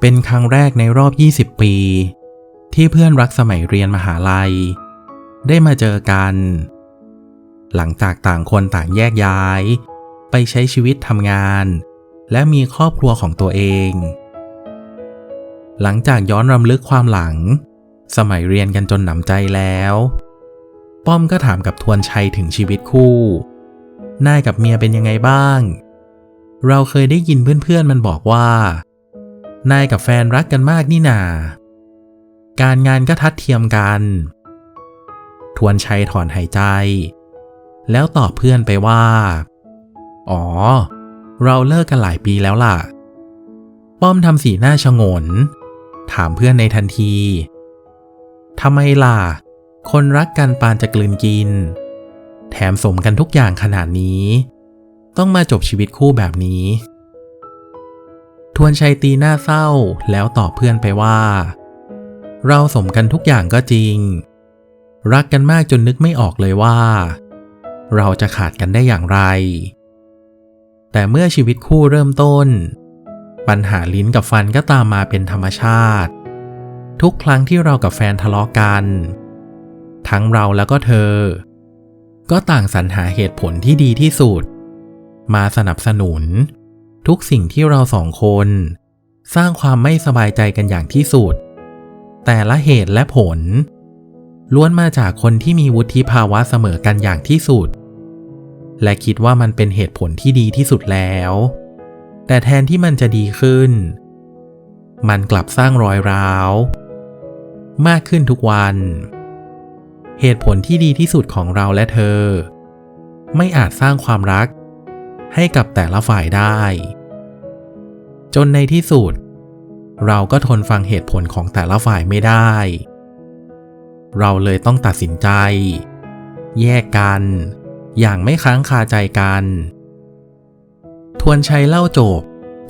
เป็นครั้งแรกในรอบ 20 ปี ที่เพื่อนรักสมัยเรียนมหาลัย ได้มาเจอกัน หลังจากต่างคนต่างแยกย้าย ไปใช้ชีวิตทำงาน และมีครอบครัวของตัวเอง หลังจากย้อนรำลึกความหลัง สมัยเรียนกันจนหนำใจแล้ว ป้อมก็ถามกับทวนชัยถึงชีวิตคู่นายกับเมียเป็นยังไงบ้าง เราเคยได้ยินเพื่อนๆมันบอกว่า นายกับแฟนรักกันมากนี่นา การงานก็ทัดเทียมกัน ทวนชัยถอนหายใจ แล้วตอบเพื่อนไปว่า อ๋อ เราเลิกกันหลายปีแล้วล่ะ ป้อมทำสีหน้าชงน ถามเพื่อนในทันที ทำไมล่ะ คนรักกันปานจะกลืนกิน แถมสมกันทุกอย่างขนาดนี้ ต้องมาจบชีวิตคู่แบบนี้ ทวนชัยตีหน้าเศร้าแล้วตอบเพื่อนไปว่า เราสมกันทุกอย่างก็จริง รักกันมากจนนึกไม่ออกเลยว่า เราจะขาดกันได้อย่างไร แต่เมื่อชีวิตคู่เริ่มต้น ปัญหาลิ้นกับฟันก็ตามมาเป็นธรรมชาติ ทุกครั้งที่เรากับแฟนทะเลาะกัน ทั้งเราแล้วก็เธอ ก็ต่างสรรหาเหตุผลที่ดีที่สุด มาสนับสนุน ทุกสิ่งที่เราสองคน สร้างความไม่สบายใจกันอย่างที่สุด แต่ละเหตุและผล ล้วนมาจากคนที่มีวุฒิภาวะเสมอกันอย่างที่สุด และคิดว่ามันเป็นเหตุผลที่ดีที่สุดแล้ว แต่แทนที่มันจะดีขึ้น มันกลับสร้างรอยร้าว มากขึ้นทุกวัน เหตุผลที่ดีที่สุดของเราและเธอ ไม่อาจสร้างความรักให้กับแต่ละฝ่ายได้ จนในที่สุด เราก็ทนฟังเหตุผลของแต่ละฝ่ายไม่ได้ เราเลยต้องตัดสินใจ แยกกัน อย่างไม่ค้างคาใจกัน ทวนชัยเล่าจบ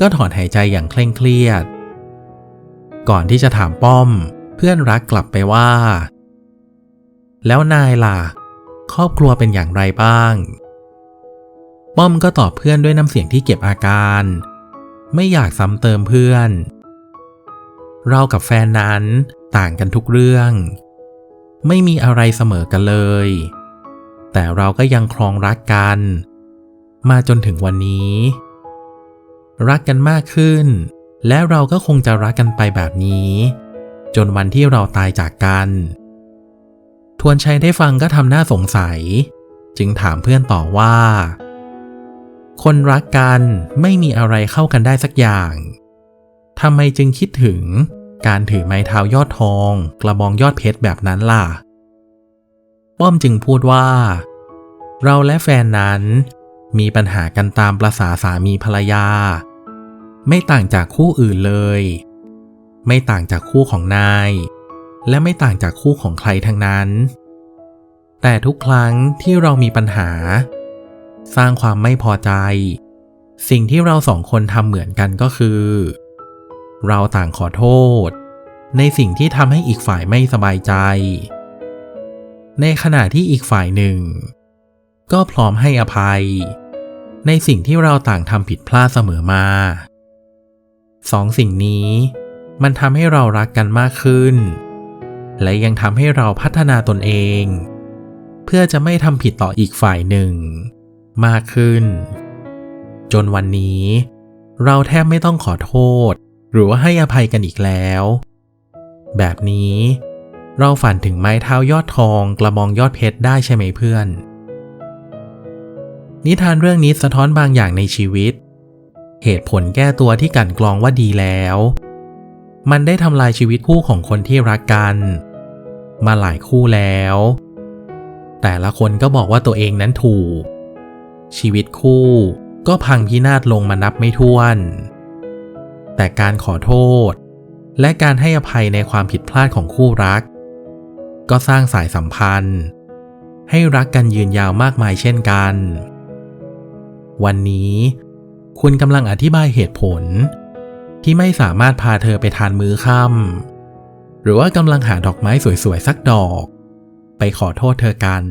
ก็ถอนหายใจอย่างเคร่งเครียด ก่อนที่จะถามป้อมเพื่อนรักกลับไปว่า แล้วนายล่ะ ครอบครัวเป็นอย่างไรบ้าง ป้อมก็ตอบเพื่อนด้วยน้ำเสียงที่เก็บอาการ ไม่อยากซ้ำเติมเพื่อน เรากับแฟนนั้นต่างกันทุกเรื่อง ไม่มีอะไรเสมอกันเลย แต่เราก็ยังครองรักกัน มาจนถึงวันนี้ รักกันมากขึ้น และเราก็คงจะรักกันไปแบบนี้ จนวันที่เราตายจากกัน ทวนชัยได้ฟังก็ทำหน้าสงสัย จึงถามเพื่อนต่อว่า คนรักกันไม่มีอะไรเข้ากันได้สักอย่างทำไมจึงคิดถึงการถือไม้เท้ายอดทอง กระบองยอดเพชรแบบนั้นล่ะ ป้อมจึงพูดว่า เราและแฟนนั้นมีปัญหากันตามประษาสามีภรรยา ไม่ต่างจากคู่อื่นเลย ไม่ต่างจากคู่ของนาย และไม่ต่างจากคู่ของใครทั้งนั้น แต่ทุกครั้งที่เรามีปัญหา สร้างความไม่พอใจ สิ่งที่เราสองคนทำเหมือนกันก็คือ เราต่างขอโทษ ในสิ่งที่ทำให้อีกฝ่ายไม่สบายใจ ในขณะที่อีกฝ่ายหนึ่ง ก็พร้อมให้อภัย ในสิ่งที่เราต่างทำผิดพลาดเสมอมาสองสิ่งนี้มันทำให้เรารักกันมากขึ้น และยังทำให้เราพัฒนาตนเอง เพื่อจะไม่ทำผิดต่ออีกฝ่ายหนึ่ง มากขึ้น จนวันนี้ เราแทบไม่ต้องขอโทษ หรือว่าให้อภัยกันอีกแล้ว แบบนี้ เราฝันถึงไม้เท้ายอดทองกระบองยอดเพชรได้ใช่ไหมเพื่อน นิทานเรื่องนี้สะท้อนบางอย่างในชีวิต เหตุผลแก้ตัวที่กันกรองว่าดีแล้ว มันได้ทำลายชีวิตคู่ของคนที่รักกัน มาหลายคู่แล้วแต่ละคนก็บอกว่าตัวเองนั้นถูก ชีวิตคู่ก็พังพินาศลงมานับไม่ถ้วน แต่การขอโทษ และการให้อภัยในความผิดพลาดของคู่รัก ก็สร้างสายสัมพันธ์ ให้รักกันยืนยาวมากมายเช่นกัน วันนี้คุณกำลังอธิบายเหตุผล ที่ไม่สามารถพาเธอไปทานมื้อค่ำหรือว่ากำลังหาดอกไม้สวยๆสักดอก ไปขอโทษเธอกัน